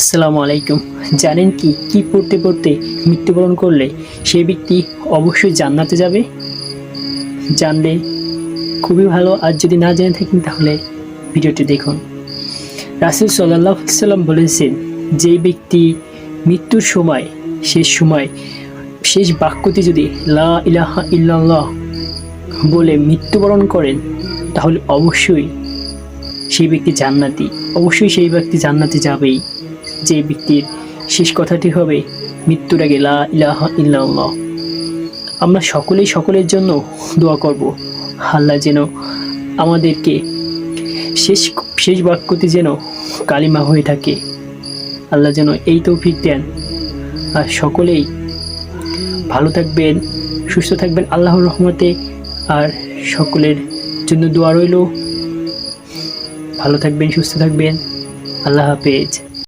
আসসালামু আলাইকুম। জানেন কি কি পড়তে পড়তে মৃত্যুবরণ করলে সেই ব্যক্তি অবশ্যই জান্নাতে যাবে? জানলে খুবই ভালো, আর যদি না জেনে থাকেন তাহলে ভিডিওটি দেখুন। রাসুল সাল্লাহ সাল্লাম বলেছেন, যে ব্যক্তি মৃত্যুর সময়, শেষ সময়, শেষ বাক্যটি যদি লা ইলাহা ইল্লাল্লাহ বলে মৃত্যুবরণ করেন, তাহলে অবশ্যই সেই ব্যক্তি জান্নাতি, অবশ্যই সেই ব্যক্তি জান্নাতে যাবেই। যে ব্যক্তির শেষ কথাটি হবে, মৃত্যুর আগে লা ইলাহা আমরা সকলেই সকলের জন্য দোয়া করব, আল্লাহ যেন আমাদেরকে শেষ শেষ বাক্যটি যেন কালিমা হয়ে থাকে। আল্লাহ যেন এই তৌফিক দেন। আর সকলেই ভালো থাকবেন, সুস্থ থাকবেন, আল্লাহর রহমতে। আর সকলের জন্য দোয়া রইল। ভালো থাকবেন, সুস্থ থাকবেন। আল্লাহ হাফেজ।